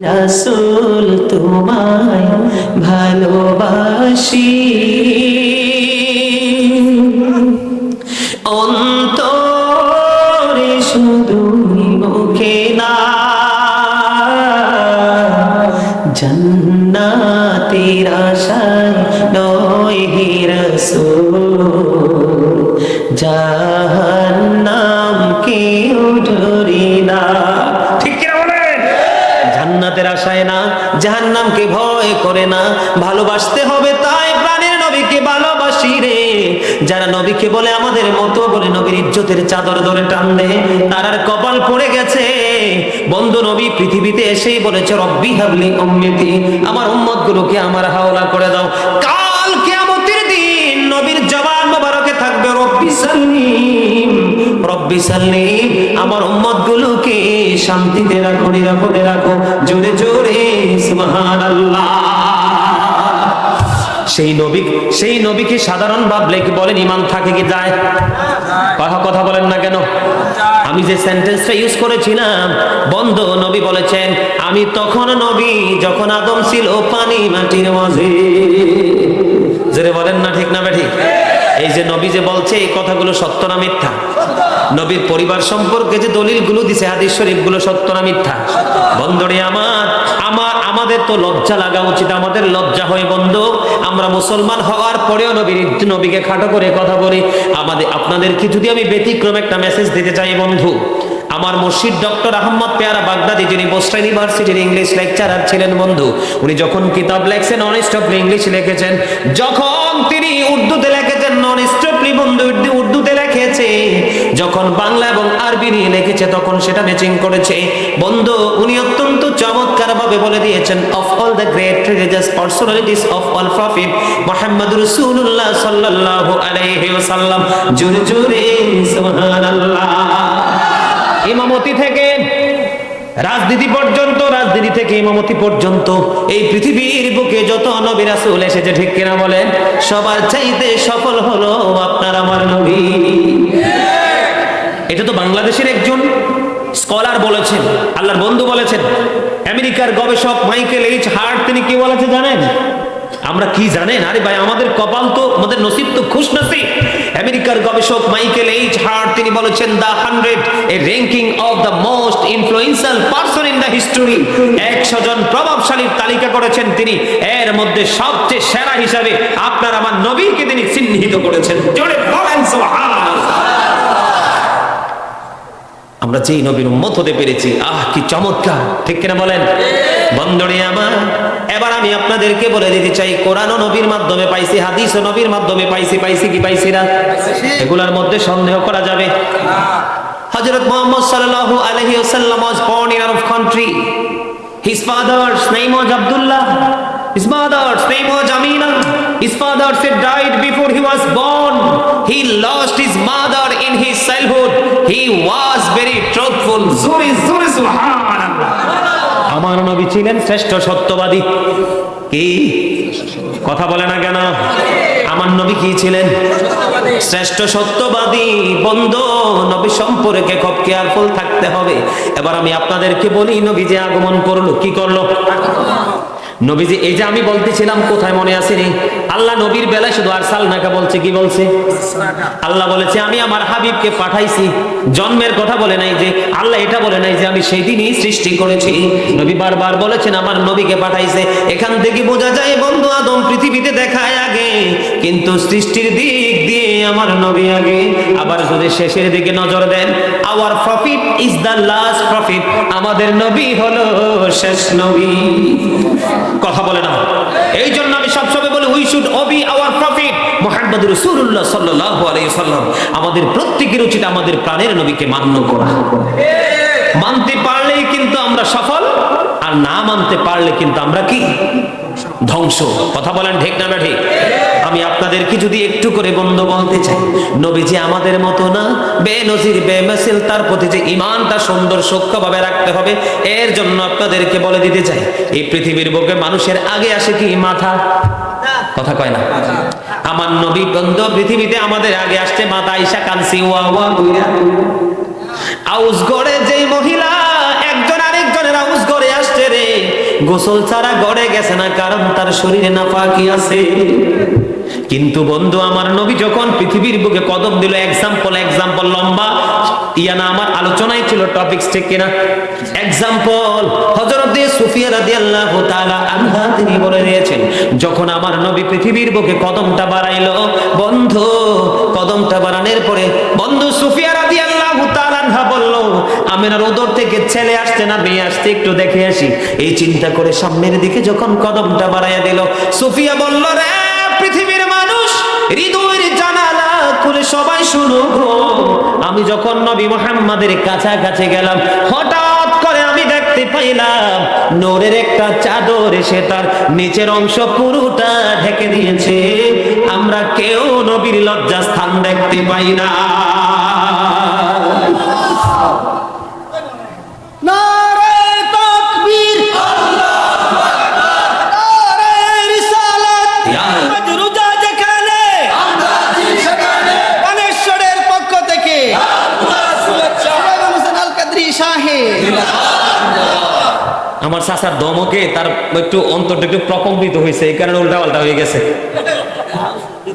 রাসুল তোমায় ভালোবাসি। নবীর ইজ্জতের চাদর ধরে টানলে তার আর কপাল পড়ে গেছে। বন্ধু নবী পৃথিবীতে এসেই বলেছে, রব্বি হাবলি উম্মতি, আমার উম্মত গুলোকে আমার হাওলা করে দাও। কাল কিয়ামতের দিন নবীর জবান মোবারকে থাকবে, রব্বি সাল্লিম রব্বি সাল্লিম আমার উম্মত গুলোকে শান্তিতে রাখো, নিরাপদে রাখো। জোরে জোরে, সুবহানাল্লাহ। সেই নবী, সেই নবীকে সাধারণ ভাবলে বলেন ইমান থাকে কি যায়? কথা বলেন না কেন? আমি যে সেন্টেন্সটা ইউজ করেছিলাম, বন্ধ নবী বলেছেন, আমি তখন নবী, যখন আদম ছিল পানি মাটির মাঝে জোরে বলেন না ঠিক না ঠিক এই যে নবী যে বলছে, এই কথাগুলো সত্য না মিথ্যা? নবীর পরিবার সম্পর্কে যে দলিলগুলো দিছে, হাদিস শরীফগুলো সত্য না মিথ্যা? বন্ধরে আমার আমার, আমাদের তো লজ্জা লাগা উচিত, আমাদের লজ্জা হয় বন্ধ। আমরা মুসলমান হওয়ার পরেও নবীর নবীকে খাটো করে কথা বলি। আমাদের, আপনাদেরকে যদি আমি ব্যতিক্রম একটা মেসেজ দিতে চাই বন্ধু, আমার মুর্শিদ ডক্টর আহমদ পেয়ারা বাগদাদি, যিনি বোস্টা ইউনিভার্সিটির ইংলিশ লেকচারার ছিলেন বন্ধু, উনি যখন কিতাব লেখছেন নন স্টপলি ইংলিশ লিখেছেন, যখন তিনি উর্দুতে যখন বাংলা এবং আরবি নিয়ে লিখেছে, তখন সেটা ম্যাচিং করেছে। বন্ধু, উনি অত্যন্ত চমৎকার ভাবে বলে দিয়েছেন of all the great religious personalities of all prophet Muhammad রাসূলুল্লাহ সাল্লাল্লাহু আলাইহি ওয়াসাল্লাম জোরে, সুবহানাল্লাহ। ইমামতি থেকে রাজনীতি পর্যন্ত, রাজনীতি থেকে ইমামতি পর্যন্ত, এই পৃথিবীর বুকে যত নবী রাসূল এসেছে, ঠিক কিনা বলেন? সবার চাইতে সফল হলো আপনার আমার নবী। এটা তো বাংলাদেশের একজন স্কলার বলেছেন, আল্লাহর বন্ধু বলেছেন। আমেরিকার গবেষক মাইকেল এইচ হার্ট, তিনি কি বলেছে জানেন? আমরা কি জানেন? আরে ভাই, আমাদের কপাল তো, আমাদের নসিব তো খুশ নসিব আমেরিকার গবেষক মাইকেল এইচ হার্ট, তিনি বলেছেন the hundred a ranking of the most influential person in the history. একশো জন প্রভাবশালীর তালিকা করেছেন তিনি। এর মধ্যে সবচেয়ে সেরা হিসাবে আপনার আমার নবীকে তিনি চিহ্নিত করেছেন। জোরে বলেন, সুবহানাল্লাহ। আমরা যেই নবীর উম্মত হতে পেরেছি, আহ, কি চমৎকার। ঠিক কিনা বলেন? বন্ধনে আমার, এবার আমি আপনাদেরকে বলে দিতে চাই কোরআন নবীর মাধ্যমে পাইছি হাদিস নবীর মাধ্যমে পাইছি পাইছি কি পাইছি না? এগুলার মধ্যে সন্দেহ করা যাবে। হযরত মুহাম্মদ সাল্লাল্লাহু আলাইহি ওয়াসাল্লাম was born in Arab country. His father's name was Abdullah. His mother's name was Father said died before he was born. He lost his mother in his childhood. He was very truthful. zuri zuri subhanallah আমার নবী ছিলেন শ্রেষ্ঠ সত্যবাদী। কি? কথা বলে না কেন? আমার নবী কি ছিলেন? শ্রেষ্ঠ সত্যবাদী বন্ধ। নবী সম্পর্কে খুব কেয়ারফুল থাকতে হবে। এবার আমি আপনাদেরকে বলি নবী যে আগমন করল কি করল? নবীজি এই যে আমি বলতেছিলাম কোথায় মনে আসেনি আল্লাহ নবীর বেলায় শুধু আর সালনাকা বলছে, কি বলছে? আল্লাহ বলেছে, আমি আমার হাবিবকে পাঠাইছি। জন্মের কথা বলে নাই যে, আল্লাহ এটা বলে নাই যে, আমি সেই দিনই সৃষ্টি করেছি। নবী বারবার বলেছেন, আমার নবীকে পাঠাইছে। এখান থেকে বোঝা যায়, বন্ধু আদম পৃথিবীতে দেখায় আগে, কিন্তু সৃষ্টির দিক দিয়ে আমার নবী আগে। আবার যদি শেষের দিকে নজর দেন our prophet is the last prophet আমাদের নবী হলো শেষ নবী। কথা বলে না এই জন্য আমি সবসময় বলি we should obey our prophet Muhammad রসুল্লাহ সাল্লাহ আলাইসাল্লাম আমাদের প্রত্যেকের উচিত আমাদের প্রাণের নবীকে মান্য করা। মানতে পারলেই কিন্তু আমরা সফল, আর না মানতে পারলে কিন্তু আমরা কি? ধ্বংস। কথা বলেন ঠিক না ঠিক আমি আপনাদেরকে যদি একটু করে বন্ধ বলতে চাই। নবীজি আমাদের মতো না? বেনজির, বেমেসিল, তার প্রতি যে ইমানটা সুন্দর, সূক্ষ্মভাবে রাখতে হবে, এর জন্য আপনাদেরকে বলে দিতে চাই। এই পৃথিবীর বুকে মানুষের আগে আসে কি মাথা? কথা কয় না। আমার নবী বন্ধ, পৃথিবীতে আমাদের আগে আসছে মাতা ঈশা কানসি ওয়া ওয়া কইরা। আউস গড়ে যেই মহিলা, একজন আরেকজনের আউস গড়ে আসছে রে। গোসল ছাড়া গড়ে গেছে না, কারণ তার শরীরে নাফাকি আছে। কিন্তু বন্ধু, আমার নবী যখন পৃথিবীর বুকে কদম দিল এক্সাম্পল এক্সাম্পল লম্বা, ইয়া না, আমার আলোচনায় ছিল টপিকস ঠিক কিনা? এক্সাম্পল হযরত সুফিয়া রাদিয়াল্লাহু তাআলা আনহা তিনি বলে দিয়েছেন, যখন আমার নবী পৃথিবীর বুকে কদমটা বাড়াইলো, বন্ধু, কদমটা বাড়ানোর পরে বন্ধু সুফিয়া রাদিয়াল্লাহু তাআলা আনহা বলল, আমিনার উদর থেকে ছেলে আসছে না, মেয়ে আসছে, একটু দেখে আসি। এই চিন্তা করে সামনের দিকে যখন কদমটা বাড়াইয়া দিল, সুফিয়া বলল, রে হৃদয়ের জানালা খুলে সবাই শুনো গো। আমি যখন নবী মোহাম্মদের কাছাকাছি গেলাম, হঠাৎ করে আমি দেখতে পাইলাম, নোরের একটা তার নিচের অংশ পুরোটা ঢেকে দিয়েছে। আমরা কেউ নবীর লজ্জা স্থান দেখতে পাই না। আমার চাচার দমকে তার একটু অন্তরটা একটু প্রকম্পিত হয়েছে, এই কারণে উল্টা পাল্টা হয়ে গেছে।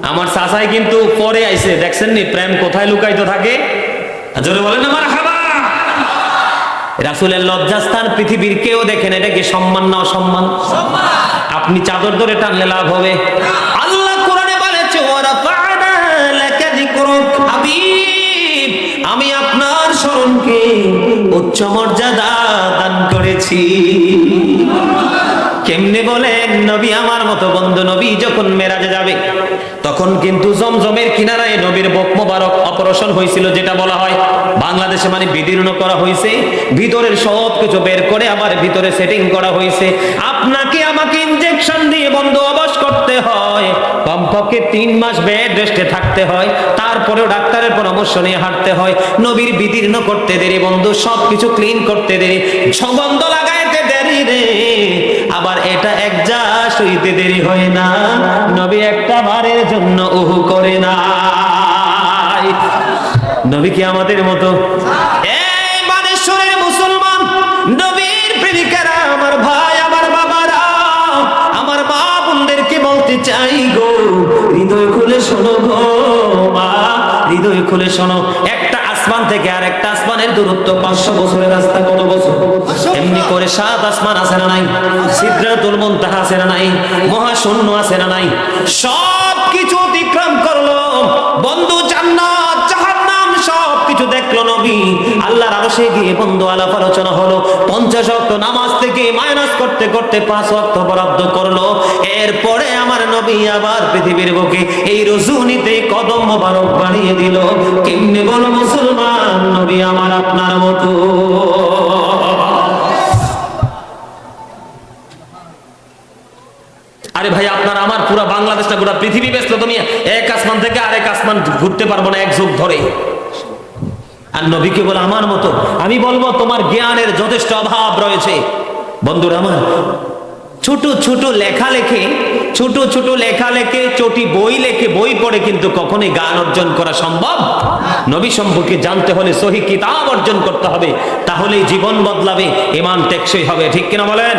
আমার চাচাই কিন্তু পরে আইছে, দেখছেন নি? প্রেম কোথায় লুকাইতে থাকে? জোরে বলেন আমার রাসুলের লজ্জাস্থান পৃথিবীর কেউ দেখেন এটা কি সম্মান না অসম্মান? আপনি চাদর ধরে টানলে লাভ হবে। আল্লাহ কোরআনে বলেছে আমি আপনার স্মরণকে উচ্চ মর্যাদা দান করেছি। কেমনে বলেন, নবী আমার মতো বন্ধু, নবী যখন মেরাজে যাবে, তখন কিন্তু জমজমের কিনারায় নবীর বক মোবারক অপারেশন হয়েছিল, যেটা বলা হয় বাংলাদেশে মানে বিদীর্ণ করা হয়েছে। ভিতরের সব কিছু বের করে আবার ভিতরে সেটিং করা হয়েছে। আপনাকে আমাকে ইনজেকশন কমপক্ষে তিন মাস বেড রেস্টে থাকতে হয়, তারপরেও ডাক্তারের পরামর্শ নিয়ে হাঁটতে হয়, নবীর বিদীর্ণ করতে দেরি বন্ধু, সবকিছু ক্লিন করতে দেরি। ছবন্ধ লাগাইতে দেরি রে, আবার এটা এক যা সইতে দেরি হয় না, নবী একটা বারের জন্য উহু করে না নবী কি আমাদের মতো? এই শরীর মুসলমান চাই গো। হৃদয় খুলে শোনো গো, মা। হৃদয় খুলে শোনো। একটা আসমান থেকে আর একটা আসমানের দূরত্ব পাঁচশো বছরের রাস্তা কত বছর? এমনি করে সাত আসমান আছে না নাই? সিদ্ধাতুল মুনতাহা আছে না নাই? মহাশূন্য আছে না নাই? সব কিছু অতিক্রম করল। বন্ধু জান্নাত কিছু দেখল নবী। আল্লাহর আরশে গিয়ে বন্ধু আলাপ আলোচনা হলো। পঞ্চাশ অক্ট নামাজ থেকে মাইনাস করতে করতে পাঁচ অক্ট বরাদ্দ করল। এরপরে আমার নবী আবার পৃথিবীর বুকে এই রজুনিতে কদম মোবারক বাড়িয়ে দিল। কেমনে বলো মুসলমান, নবী আমার আপনার মতো। আরে ভাই, আপনার আমার পুরো বাংলাদেশটা, পুরো পৃথিবী ব্যস্ত তুমি এক আসমান থেকে আরেক আসমান ঘুরতে পারব না এক যুগ ধরে। আর নবীকে বলে, আমার মতো, আমি বলব তোমার জ্ঞানের যথেষ্ট অভাব রয়েছে। বন্ধুরা আমার, ছোট ছোট লেখা লেখে, ছোট ছোট লেখা লেখে, চটি বই লেখে, বই পড়ে কিন্তু কখনোই গান অর্জন করা সম্ভব। নবী সম্পর্কে জানতে হলে সহি কিতাব অর্জন করতে হবে, তাহলেই জীবন বদলাবে, ইমান টেকসই হবে। ঠিক কিনা বলেন?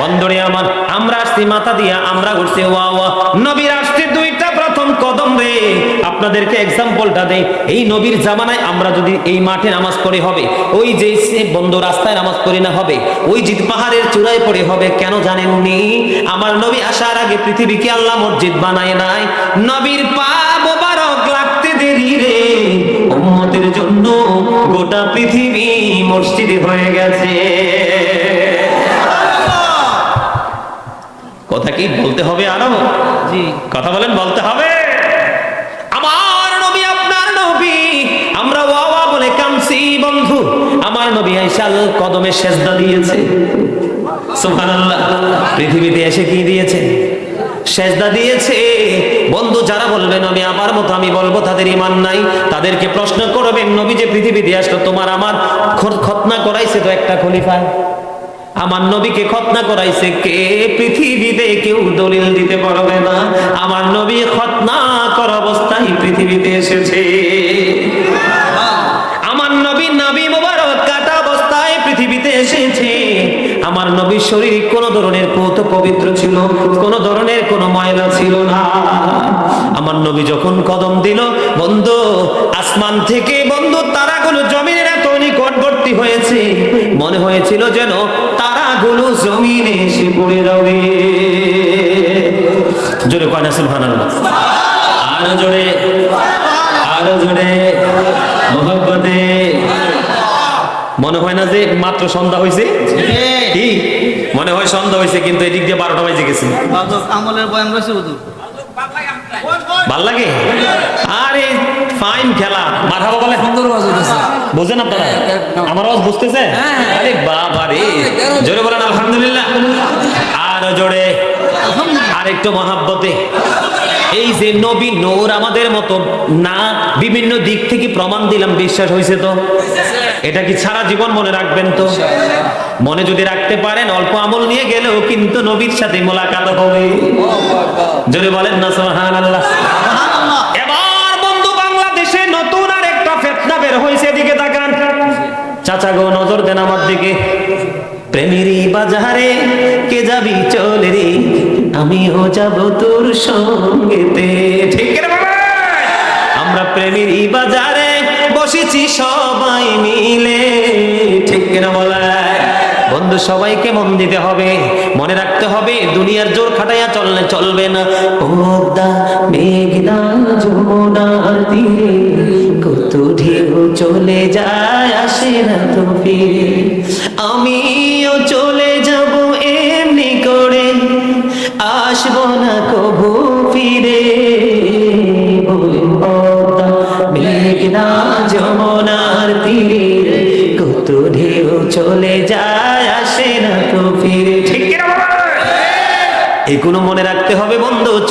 বন্ধুরে আমার, আমরা আসছি মাথা দিয়া, আমরা ঘুরছি ওয়া ওয়া। নবীর আসছে প্রথম কদম রে, আপনাদেরকে এক্সাম্পলটা দেই। এই নবীর জামানায় আমরা যদি এই মাঠে নামাজ পড়ে হবে, ওই যে বন্ধ রাস্তায় নামাজ পড়ে না হবে, ওই জিদ পাহাড়ের চূড়ায় পড়ে হবে, কেন জানেননি আমার নবী আসার আগে পৃথিবীকে আল্লাহ মসজিদ বানায় নাই। নবীর পা লাগতে দেরি রে। উম্মতের জন্য গোটা পৃথিবী মসজিদে হয়ে গেছে। কথা কি বলতে হবে আরও? কথা বলেন, বলতে হবে। আমার নবী, আপনার নবী, আমরা ওয়া বলে কামছি বন্ধু। আমার নবী আইসাল কদমে সেজদা দিয়েছে। সুবহানাল্লাহ। পৃথিবীতে এসে কি দিয়েছে? সেজদা দিয়েছে। বন্ধু, যারা বলবেন, আমি আমার মতো, আমি বলব, তাদের ইমান নাই। তাদেরকে প্রশ্ন করবেন, নবী যে পৃথিবীতে আসলো, তোমার আমার খতনা করাইছে তো একটা খলিফা? আমার নবীকে খতনা করাইছে। কে পৃথিবীতে কেউ দলিল দিতে পারবে না? আমার নবী খতনা করা অবস্থায় পৃথিবীতে এসেছে। আমার নবী নবী মোবারক কাটা অবস্থায় পৃথিবীতে এসেছে। আমার নবীর শরীর কোন ধরনের পৌত পবিত্র ছিল, কোন ধরনের কোন ময়লা ছিল না। আমার নবী যখন কদম দিল, বন্ধু, আসমান থেকে বন্ধু তারা তারাগুলো জমিনের নিকটবর্তী হয়েছে। মনে হয়েছিল যেন তারাগুলো জমিনে এসে পড়ে যাবে জোরে কয় না সুবহানাল্লাহ। আরও জোরে আরও জোরে। মোহব্বতে। মনে হয় না যে মাত্র সন্ধ্যা হয়েছে মনে হয় সন্ধ্যা হয়েছে কিন্তু এদিক দিয়ে বারোটা বাজে গেছে। আমলের বয়ান রয়েছে বুধু ভালো লাগে? আরে ফাইন খেলা। মাথাবা বলে সুন্দর হইতেছে বুঝেন আপনারা? আমার আওয়াজ বুঝতেছে? আরে বাবা রে। জোরে বলেন আলহামদুলিল্লাহ। আর জোরে। আর একটু মহাব্বতে। এই যে নবী নূর আমাদের মতো না বিভিন্ন দিক থেকে প্রমাণ দিলাম বিশ্বাস হয়েছে তো? এটা কি সারা জীবন মনে রাখবেন তো? মনে যদি রাখতে পারেন অল্প আমল নিয়ে গেলেও কিন্তু নবীর সাথে মোলাকাত হবে। জোরে বলেন না সুবহানাল্লাহ। এবার বন্ধু বাংলাদেশে নতুন আর একটা ফেতনা বের হয়েছে এদিকে তাকান চাচা দেন আমার দিকে। প্রেমেরই বাজারে কে যাবি চলে রে? আমিও যাব তোর সঙ্গেতে। ঠিক আমরা প্রেমেরই বাজারে বসেছি সবাই মিলে। ঠিক কিনা বলা? বন্ধু, সবাইকে মন দিতে হবে, মনে রাখতে হবে, দুনিয়ার জোর খাটাইয়া চললে চলবে না। পদ্মা, মেঘনা, যমুনার তীরে কত ঢেউ চলে যায়, আসে না তো ফিরে। আমিও চলে যাব এমনি করে, আসব না কবু ফিরে। মেঘনা যমুনার তীরে, কত ঢেউ চলে যায়, আসে না তো ফিরে। ঠিক এগুলো মনে বন্ধু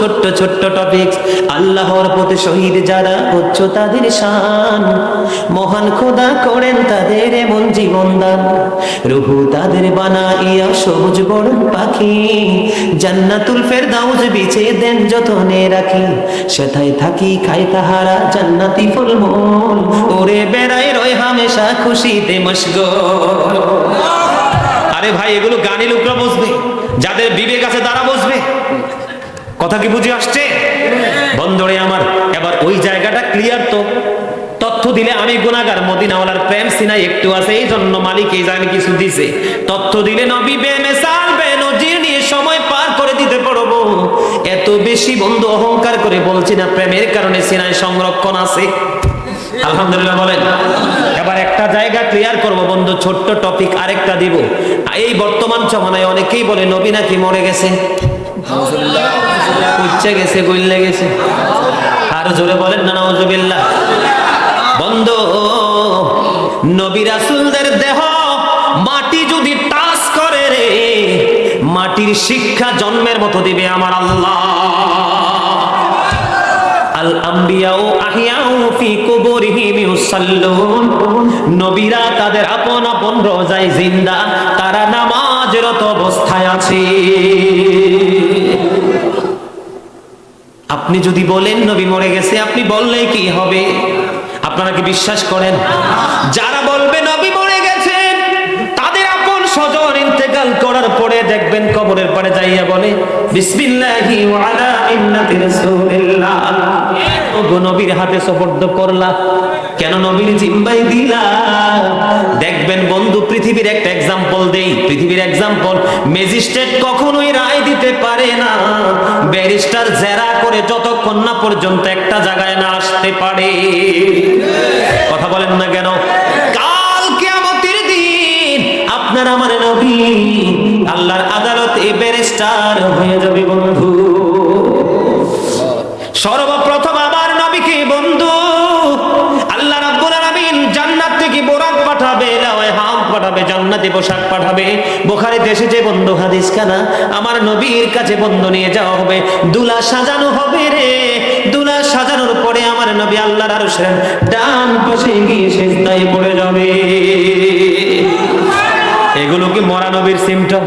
ছোট্ট ছোট্ট টপিক আল্লাহর প্রতি শহীদ যারা উচ্চ তাদের শান। মহান খোদা করেন তাদের এমন জীবন দান। রুহু তাদের বানাইয়া সবুজ বরণ পাখি। জান্নাতুল ফেরদাউজ বিছে দেন যতনে রাখি। সেথায় থাকি, খাই তাহারা জান্নাতি ফলমূল। ওরে বেড়াই রয় হামেশা খুশিতে মশগোল। আরে ভাই, এগুলো গানি লোকরা বসবে। যাদের বিবেক আছে তারা বসবে। কথা কি বুঝে আসছে? বন্ধরে আমার, এবার ওই জায়গাটা ক্লিয়ার তো। তথ্য দিলে আমি গুনাগার মদিনাওয়ালার প্রেম সিনাই একটু আছে এই জন্য মালিক এই জায়গায় কিছু দিছে। তথ্য দিলে নবী বেমেসাল, বেনজির নিয়ে সময় পার করে দিতে পারব। এত বেশি বন্ধু অহংকার করে বলছি না, প্রেমের কারণে সিনাই সংরক্ষণ আছে। আলহামদুলিল্লাহ বলেন। এবার একটা জায়গা ক্লিয়ার করব বন্ধু, ছোট্ট টপিক আরেকটা দিব। এই বর্তমান জমানায় অনেকেই বলে, নবী নাকি মরে গেছে? উচ্চে গেছে গইলে গেছে। আরও জোরে বলেন না বন্ধ। দেহ মাটি যদি টাচ করে রে, মাটির শিক্ষা জন্মের মতো দিবে আমার আল্লাহ। ইউসাল্লুন। নবীরা তাদের আপন আপন রোজায় জিন্দা, তারা নামাজরত অবস্থায় আছে। আপনি যদি বলেন নবী মরে গেছে, আপনি বললে কি হবে? আপনারা কি বিশ্বাস করেন? যারা বলবে নবী মরে গেছেন তাদের আপন স্বজন ইন্তেকাল করার পরে দেখবেন কবরের পারে যাইয়া বলে, বিসমিল্লাহি ওয়া আলা মিল্লাতি রাসূলিল্লাহ। ওগো নবীর হাতে সুপর্দ করলা কেন নবীর জিম্বাই দিলা? দেখবেন বন্ধু, পৃথিবীর একটা এক্সাম্পল দেই। পৃথিবীর এক্সাম্পল ম্যাজিস্ট্রেট কখনোই রায় দিতে পারে না। ব্যারিস্টার জেরা করে যতক্ষণ না পর্যন্ত একটা জায়গায় না আসতে পারে। কথা বলেন না কেন? কাল কিয়ামতের দিন আপনার আমার নবী, আল্লাহর আদালতে ব্যারিস্টার হয়ে যাবে বন্ধু। জান্নাতি পোশাক পাঠাবে। বুখারীতে এসেছে, বন্ধু, হাদিস কানা, আমার নবীর কাছে বন্ধু নিয়ে যাওয়া হবে। দুলা সাজানো হবে রে। দুলা সাজানোর পরে আমার নবী আল্লাহর আরশের ডান পাশে গিয়ে সেজদায় পড়ে যাবে। এগুলো কি মরা নবীর সিমটম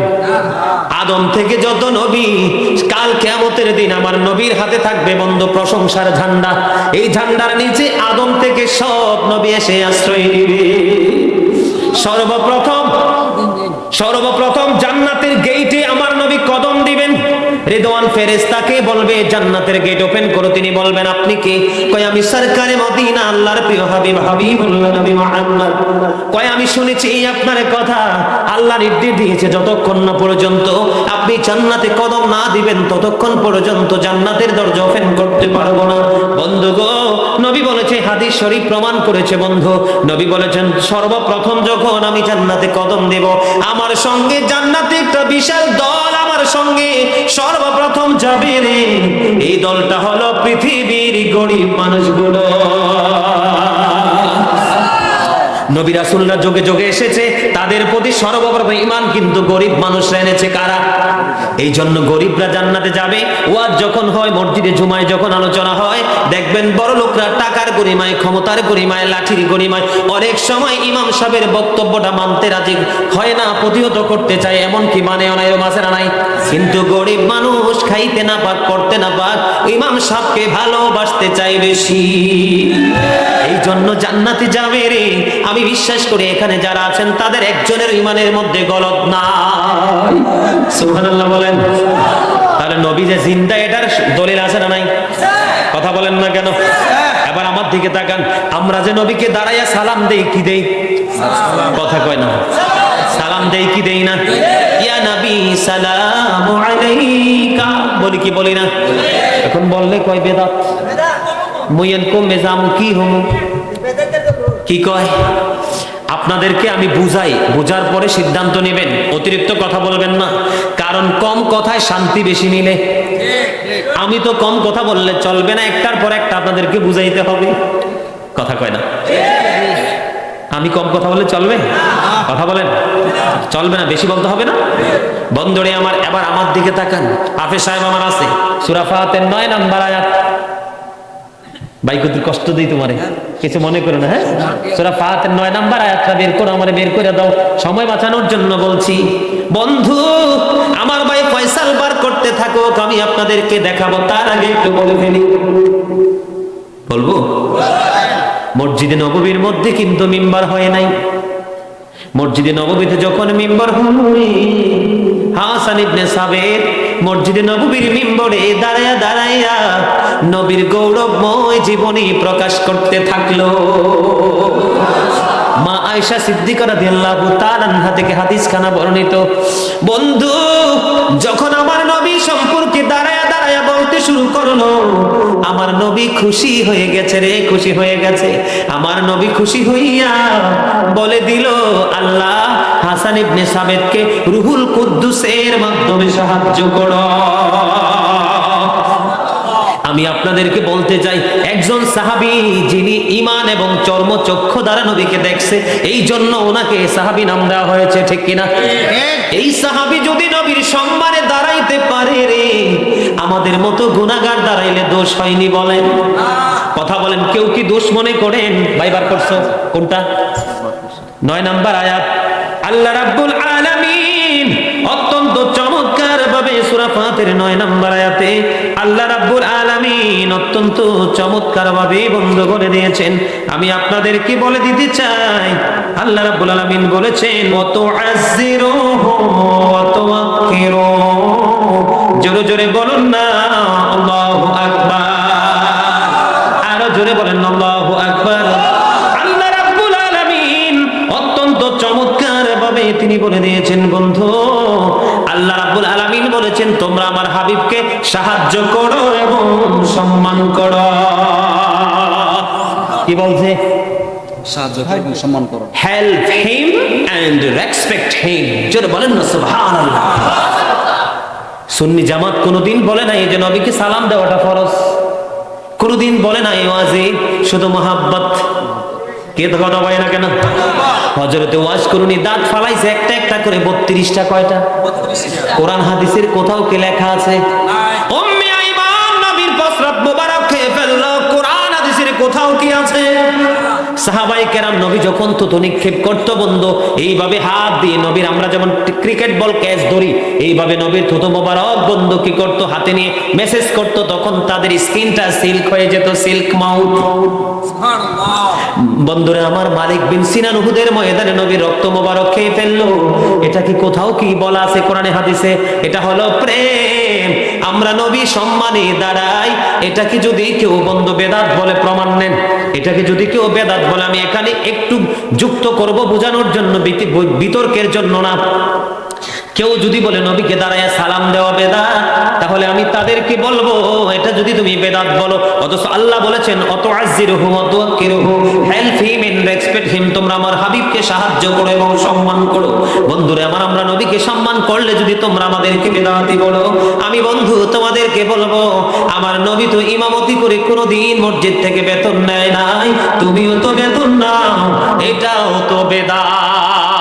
আদম থেকে যত নবী, কাল কেমতের দিন আমার নবীর হাতে থাকবে বন্ধ প্রশংসার ঝান্ডা। এই ঝান্ডার নিচে আদম থেকে সব নবী এসে আশ্রয় নিবে। সর্বপ্রথম ফেরেশতাকে বলবে, জান্নাতের গেট ওপেন করো। তিনি বলবেন, আপনি কে? কয়, আমি সরকারে মদিনা, আল্লাহর প্রিয় হাবিব কয়, আমি শুনেছি আপনার কথা। আল্লাহ নির্দেশ দিয়েছে, যতক্ষণ না পর্যন্ত আপনি জান্নাতে কদম না দিবেন, ততক্ষণ পর্যন্ত জান্নাতের দরজা ওপেন করতে পারব না। বন্ধু গো, নবী বলেছে, হাদিস শরীফ প্রমাণ করেছে বন্ধু। নবী বলেছেন, সর্বপ্রথম যখন আমি জান্নাতে কদম দেব, আমার সঙ্গে জান্নাতে একটা বিশাল দল সঙ্গে সর্বপ্রথম যাবে রে এই দলটা হলো পৃথিবীর গরিব মানুষগুলো। নবী রাসূলরা যোগে যোগে এসেছে, তাদের প্রতি সর্বপ্রথম ইমান কিন্তু গরিব মানুষরা এনেছে কারা? এই জন্য গরিবরা জান্নাতে যাবে। ওয়াজ যখন হয়, মসজিদে জুমায় যখন আলোচনা হয়, দেখবেন বড় লোকরা টাকার গরিমায়, ক্ষমতার গরিমায়, লাঠির গরিমায়, অনেক সময় ইমাম সাহেবের বক্তব্যটা মানতে রাজি হয় না, প্রতিহত করতে চায় এমন কি মানে অনায় মাসেরা নাই কিন্তু গরিব মানুষ খাইতে না পাক করতে না পাক, ইমাম সাহেবকে ভালোবাসতে চাই বেশি। এই জন্য জান্নাতে যাবে রে, আমি বিশ্বাস করি, এখানে যারা আছেন, তাদের একজনের ইমানের মধ্যে গলত নাই। বলেন। তাহলে নবী যে জিন্দা, এটার দলিল আছে না নাই? কথা বলেন না কেন? এবার আমার দিকে তাকান। আমরা যে নবীকে দাঁড়াইয়া সালাম দেই, কি দেই? কথা কয় না। সালাম দেই, কি দেই না? ইয়া নবী, সালামু আলাইকা। বলি কি বলি না? এখন বললে কয় বেদাত? মুইয়েন কো মেজাম কি হম? কি কয়? আপনাদেরকে আমি বুঝাই, বুঝার পরে সিদ্ধান্ত নেবেন। অতিরিক্ত কথা বলবেন না। কারণ কম কথায় শান্তি বেশি মিলে আমি তো কম কথা বললে চলবে না, একটার পর একটা আপনাদেরকে বুঝাইতে হবে। কথা কয় না। আমি কম কথা বললে চলবে? কথা বলেন। চলবে না, বেশি বলতে হবে না? বন্ধরে আমার, এবার আমার দিকে তাকান। আফে সাহেব আমার আছে। সুরাফাতের নয় নাম্বার আয়াত। ভাই কত কষ্ট দিই তোমারে। কিছু মনে করো না হ্যাঁ? সুরা ফাতের নয় নাম্বার আয়াতটা বের করো, আমারে বের করে দাও। সময় বাঁচানোর জন্য বলছি, বন্ধু, আমার ভাই ফয়সাল বার করতে থাকো আমি আপনাদেরকে দেখাবো, তার আগে একটু বলে ফেলি। বলব? মসজিদে নববীর মধ্যে কিন্তু মিম্বার হয় নাই। মসজিদে নববীতে যখন মিম্বর হয় হাসান ইবনে সাবের মসজিদে নববীর মিম্বরে দাঁড়ায়া দাঁড়াইয়া নবীর গৌরবময় জীবনী প্রকাশ করতে থাকল। মা আয়েশা সিদ্দিকা রাদিয়াল্লাহু তাআলা থেকে হাদিস খানা বর্ণিত, বন্ধু, যখন আমার নবী সম্পর্কে দাঁড়ায়া দাঁড়ায়া বলতে শুরু করল, আমার নবী খুশি হয়ে গেছে রে, খুশি হয়ে গেছে। আমার নবী খুশি হইয়া বলে দিল, আল্লাহ হাসান ইবনে সাবেদকে রুহুল কুদ্দুসের মাধ্যমে সাহায্য করো। আমি আপনাদেরকে বলতে চাই, একজন সাহাবী যিনি ইমান এবং চর্মচক্ষু দ্বারা নবীকে দেখছে এই জন্য ওনাকে সাহাবী নাম দেওয়া হয়েছে, ঠিক কিনা? এই সাহাবী যদি নবীর সম্মানে দাঁড়াইতে পারে রে, আমাদের মতো গুনাহগার দাঁড়াইলে দোষ হয়নি বলেন। কথা বলেন, কেউ কি দোষ মনে করেন? বাইবার করছ, কোনটা? নয় নাম্বার আয়াত। আল্লাহ রাব্বুল আলামিন অত্যন্ত চমৎকার ভাবে সূরা ফাতির নয় নাম্বার আয়াতে আল্লাহ রাব্বুল আলামিন অত্যন্ত চমৎকার ভাবে বন্ধ করে দিয়েছেন। আমি আপনাদেরকে বলে দিতে চাই? আল্লাহ রাব্বুল আলামিন বলেছেন আযজিরুহু ওয়া তুওয়াক্কিরু। জোরে জোরে বলুন না, আল্লাহু দিয়েছেন বন্ধু। আল্লাহ রাব্বুল আলামিন বলেছেন তোমরা আমার হাবিবকে সাহায্য করো এবং সম্মান করো। কি বলছে? সাহায্য করো এবং সম্মান করো। Help him and respect him জোরে বলেন না সুবহানাল্লাহ। সুন্নি জামাত কোনোদিন বলে নাই যে নবীকে সালাম দেওয়াটা ফরজ। কোনোদিন বলে নাই ওয়াজে শুধু মোহাব্বত। কে তো কথা বলে না কেন? হজরতে ওয়াজ করুনি দাঁত ফালাইছে, একটা একটা করে, বত্রিশটা কয়টা? কোরআন হাদিসের কোথাও কি লেখা আছে? সাহাবাই কেরাম নবী যখন থুতু নিক্ষেপ করতো বন্ধু এইভাবে হাত দিয়ে নবীর আমরা যেমন ক্রিকেট বল ক্যাচ ধরি এইভাবে নবীর থুতু মোবারক বন্ধু কি করতো? হাতে নিয়ে মেসেজ করতো তখন তাদের স্কিনটা সিল্ক হয়ে যেত সিল্ক মাউথ বন্ধুরা আমার মালিক বিন সিনান উহুদের ময়দানে নবীর রক্ত মোবারক খেয়ে ফেলল। এটা কি কোথাও কি বলা আছে কোরআনে হাদিসে? এটা হলো প্রেম। আমরা নবী সম্মানে দাঁড়াই। এটাকে যদি কেউ বন্ধ বেদাত বলে প্রমাণ নেন? এটাকে যদি কেউ বেদাত বলে? আমি এখানে একটু যুক্ত করব বোঝানোর জন্য বিতর্কের জন্য না। কেউ যদি বলে, নবীকে দাঁড়ায় সালাম দেওয়া বেদাত তাহলে আমি তাদেরকে বলব? এটা যদি তুমি বেদাত বলো। অথচ আল্লাহ বলেছেন অত আজিরহু অত কিরহু help him in respect him, তোমরা আমার হাবিবকে সাহায্য করো এবং সম্মান করো। বন্ধুরে, আমার আমরা নবীকে সম্মান করলে যদি তোমরা আমাদেরকে বেদাতি বলো, আমি বন্ধু তোমাদেরকে বলব, আমার নবী তো ইমামতি করে কোনোদিন মসজিদ থেকে বেতন নেয় নাই। তুমিও তো বেতন নাও, এটাও তো বেদাত